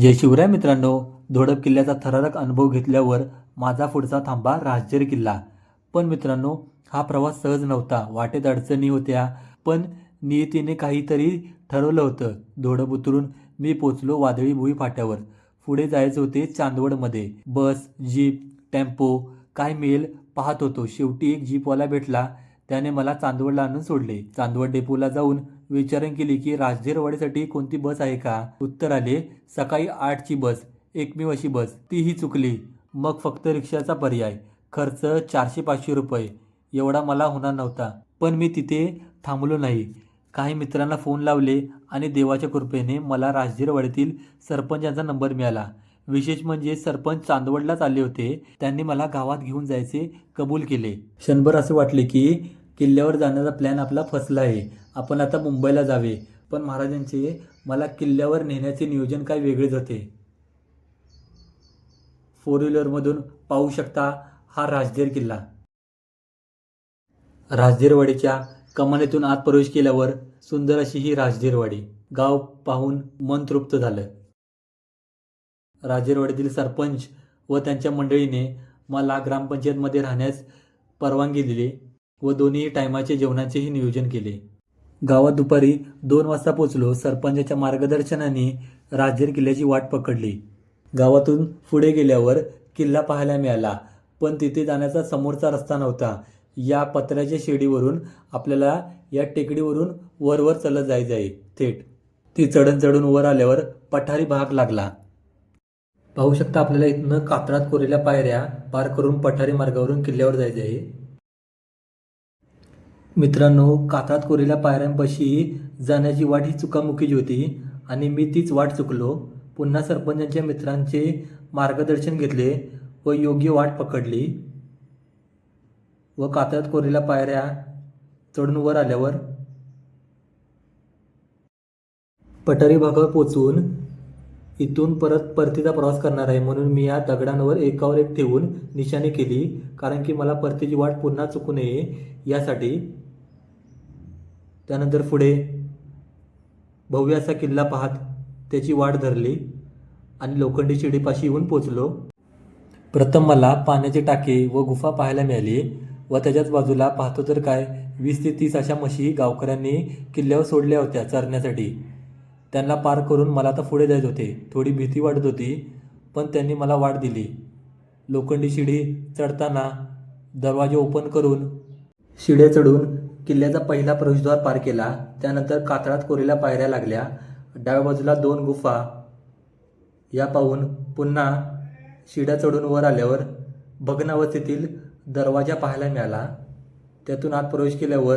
जय शिवराय मित्रांनो धोडप किल्ल्याचा थरारक अनुभव घेतल्यावर माझा पुढचा थांबा राजगीर किल्ला. पण मित्रांनो हा प्रवास सहज नव्हता. वाटेत अडचणी होत्या पण नियतीने काहीतरी ठरवलं होतं. धोडप उतरून मी पोचलो वादळी भुई फाट्यावर. पुढे जायचे होते चांदवडमध्ये. बस जीप टेम्पो काय मिळेल पाहत होतो. शेवटी एक जीपवाला भेटला. त्याने मला चांदवडला आणून सोडले. चांदवड डेपोला जाऊन विचारण केली की राजधीरवाडीसाठी कोणती बस आहे का? उत्तर आले सकाळी आठची बस एकमेव अशी बस. तीही चुकली. मग फक्त रिक्षाचा पर्याय. खर्च चारशे पाचशे रुपये. एवढा मला होणार नव्हता. पण मी तिथे थांबलो नाही. काही मित्रांना फोन लावले आणि देवाच्या कृपेने मला राजधीरवाडीतील सरपंचांचा नंबर मिळाला. विशेष म्हणजे सरपंच चांदवडलाच आले होते. त्यांनी मला गावात घेऊन जायचे कबूल केले. क्षणभर असे वाटले की किल्ल्यावर जाण्याचा प्लॅन आपला फसला आहे. आपण आता मुंबईला जावे. पण महाराजांचे मला किल्ल्यावर नेण्याचे नियोजन काय वेगळेच होते. फोर व्हीलरमधून पाहू शकता हा राजधीर किल्ला. राजधीरवाडीच्या कमानीतून आत प्रवेश केल्यावर सुंदर अशी ही राजधीरवाडी गाव पाहून मन तृप्त झालं. राजेरवाडीतील सरपंच व त्यांच्या मंडळीने मला ग्रामपंचायतमध्ये राहण्यास परवानगी दिली. व दोन्ही टायमाचे जेवणाचेही नियोजन केले. गावात दुपारी दोन वाजता पोचलो सरपंचाच्या मार्गदर्शनाने राजगीर किल्ल्याची वाट पकडली. गावातून पुढे गेल्यावर किल्ला पाहायला मिळाला पण तिथे जाण्याचा समोरचा रस्ता नव्हता. या पत्र्याच्या शेडीवरून आपल्याला या टेकडीवरून वरवर चलत जायचं आहे थेट. ती चढण चढून वर आल्यावर पठारी भाग लागला. पाहू शकता आपल्याला इथनं कातळात कोरलेल्या पायऱ्या पार करून पठारी मार्गावरून किल्ल्यावर जायचे आहे मित्रांनो कातळात कोरेल्या पायऱ्यांपाशी जाण्याची वाट ही चुकामुकीची होती आणि मी तीच वाट चुकलो. पुन्हा सरपंचांच्या मित्रांचे मार्गदर्शन घेतले व योग्य वाट पकडली. व कातळात कोरेल्या पायऱ्या चढून वर आल्यावर पठारी भागावर पोचून इथून परत परतीचा प्रवास करणार आहे म्हणून मी या दगडांवर एकावर एक ठेवून निशाणी केली. कारण की मला परतीची वाट पुन्हा चुकू नये यासाठी त्यानंतर पुढे भव्य असा किल्ला पाहत त्याची वाट धरली आणि लोखंडी शिडीपाशी येऊन पोचलो. प्रथम मला पाण्याचे टाके व गुफा पाहायला मिळाली व त्याच्याच बाजूला पाहतो तर काय वीस ते तीस अशा म्हशी गावकऱ्यांनी किल्ल्यावर सोडल्या होत्या चरण्यासाठी. त्यांना पार करून मला आता पुढे जायचे होते. थोडी भीती वाटत होती पण त्यांनी मला वाट दिली. लोखंडी शिडी चढताना दरवाजे ओपन करून शिड्या चढून किल्ल्याचा पहिला प्रवेशद्वार पार केला. त्यानंतर कातळात कोरीला पायऱ्या लागल्या. डाव्या बाजूला दोन गुफा. या पाहून पुन्हा शिड्या चढून वर आल्यावर भग्नावस्थेतील दरवाजा पाहायला मिळाला. त्यातून आत प्रवेश केल्यावर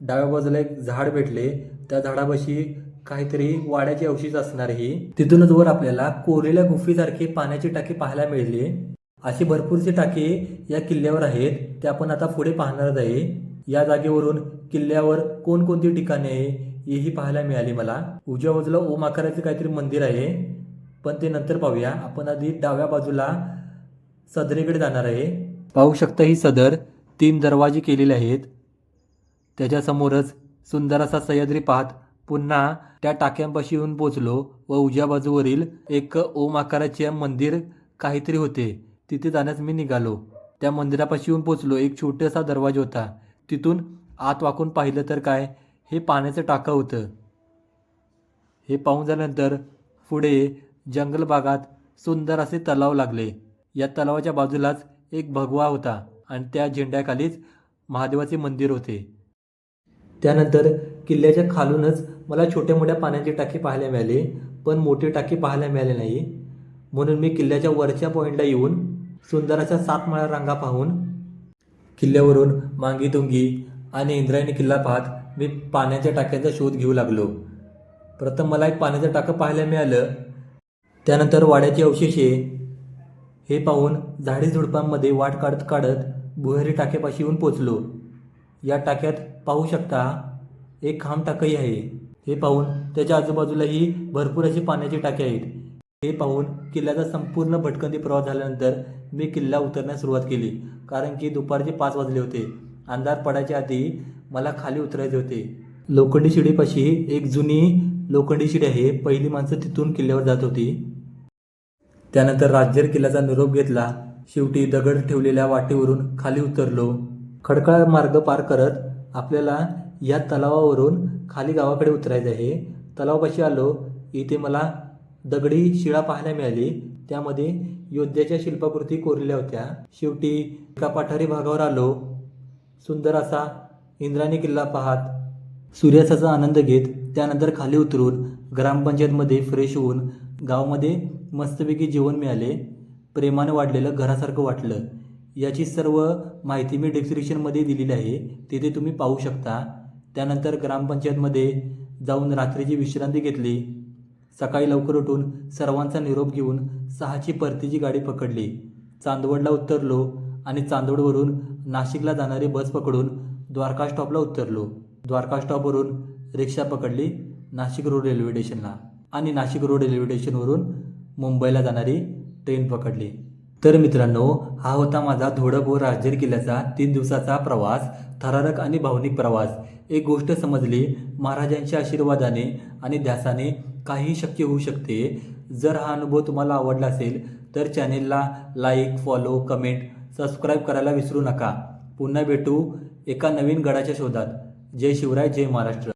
डाव्या बाजूला एक झाड भेटले. त्या झाडापाशी काहीतरी वाड्याचे अवशेष असणार ही तिथूनच वर आपल्याला कोरेल्या गुफेसारखे पाण्याची टाकी पाहायला मिळाली. अशी भरपूरसे टाके या किल्ल्यावर आहेत. ते आपण आता पुढे पाहणारच आहे. या जागेवरून किल्ल्यावर कोणकोणती ठिकाणे आहे हेही पाहायला मिळाली मला. उजव्या बाजूला ओम आकाराचे काहीतरी मंदिर आहे. पण ते नंतर पाहूया. आपण आधी डाव्या बाजूला सदरेकडे जाणार आहे. पाहू शकता ही सदर तीन दरवाजे केलेले आहेत. त्याच्यासमोरच सुंदर असा सह्याद्री पाहत पुन्हा त्या टाक्यांपाशी येऊन पोचलो व उजव्या बाजूवरील एक ओम आकाराचे मंदिर काहीतरी होते. तिथे जाण्यास मी निघालो. त्या मंदिरापाशी येऊन पोचलो एक छोटासा दरवाजा होता. तिथून आत वाकून पाहिलं तर काय? हे पाण्याचं टाकं होतं. हे पाहून झाल्यानंतर पुढे जंगल भागात सुंदर असे तलाव लागले. या तलावाच्या बाजूलाच एक भगवा होता आणि त्या झेंड्याखालीच महादेवाचे मंदिर होते. त्यानंतर किल्ल्याच्या खालूनच मला छोट्या मोठ्या पाण्याची टाकी पाहायला मिळाली पण मोठी टाकी पाहायला मिळाली नाही. म्हणून मी किल्ल्याच्या वरच्या पॉईंटला येऊन सुंदराच्या सात माळ्या रांगा पाहून किल्ल्यावरून मांगीतुंगी आणि इंद्रायणी किल्ला पाहत मी पाण्याच्या टाक्यांचा शोध घेऊ लागलो. प्रथम मला एक पाण्याचं टाकं पाहायला मिळालं. त्यानंतर वाड्याची अवशेषे हे पाहून झाडी झुडपांमध्ये वाट काढत काढत भुहेरी टाक्यापाशी येऊन पोचलो. या टाक्यात पाहू शकता एक खांब टाकही आहे. हे पाहून त्याच्या आजूबाजूलाही भरपूर अशी पाण्याची टाके आहेत. हे पाहून किल्ल्याचा संपूर्ण भटकंती प्रवास झाल्यानंतर मी किल्ला उतरण्यास सुरुवात केली. कारण की दुपारचे पाच वाजले होते. अंधार पडायच्या आधी मला खाली उतरायचे होते. लोखंडी शिडीपाशी एक जुनी लोखंडी शिडी आहे. पहिली माणसं तिथून किल्ल्यावर जात होती. त्यानंतर राज्यर किल्ल्याचा निरोप घेतला. शेवटी दगड ठेवलेल्या वाटेवरून खाली उतरलो. खडकाळ मार्ग पार करत आपल्याला या तलावावरून खाली गावाकडे उतरायचं आहे. तलावापाशी आलो. इथे मला दगडी शिळा पाहायला मिळाली. त्यामध्ये योद्ध्याच्या शिल्पाकृती कोरलेल्या होत्या. शेवटी एका पठारी भागावर आलो. सुंदर असा इंद्राणी किल्ला पाहात. सूर्यास्ताचा आनंद घेत त्यानंतर खाली उतरून ग्रामपंचायतमध्ये फ्रेश होऊन गावामध्ये मस्तपैकी जेवण मिळाले. प्रेमानं वाढलेलं घरासारखं वाटलं. याची सर्व माहिती मी डिस्क्रिप्शनमध्ये दिलेली आहे. तिथे तुम्ही पाहू शकता. त्यानंतर ग्रामपंचायतमध्ये जाऊन रात्रीची विश्रांती घेतली. सकाळी लवकर उठून सर्वांचा निरोप घेऊन सहाची परतीची गाडी पकडली. चांदवडला उतरलो आणि चांदवडवरून नाशिकला जाणारी बस पकडून द्वारका स्टॉपला उतरलो. द्वारका स्टॉपवरून रिक्षा पकडली नाशिक रोड रेल्वे स्टेशनला आणि नाशिक रोड रेल्वे स्टेशनवरून मुंबईला जाणारी ट्रेन पकडली. तर मित्रांनो हा होता माझा धोडप व राजगीर किल्ल्याचा तीन दिवसाचा प्रवास थरारक आणि भावनिक प्रवास. एक गोष्ट समजली महाराजांच्या आशीर्वादाने आणि ध्यासाने काही शक्य होऊ शकते. जर हा अनुभव तुम्हाला आवडला असेल तर चॅनेलला लाईक फॉलो कमेंट सबस्क्राईब करायला विसरू नका. पुन्हा भेटू एका नवीन गडाच्या शोधात. जय शिवराय जय महाराष्ट्र.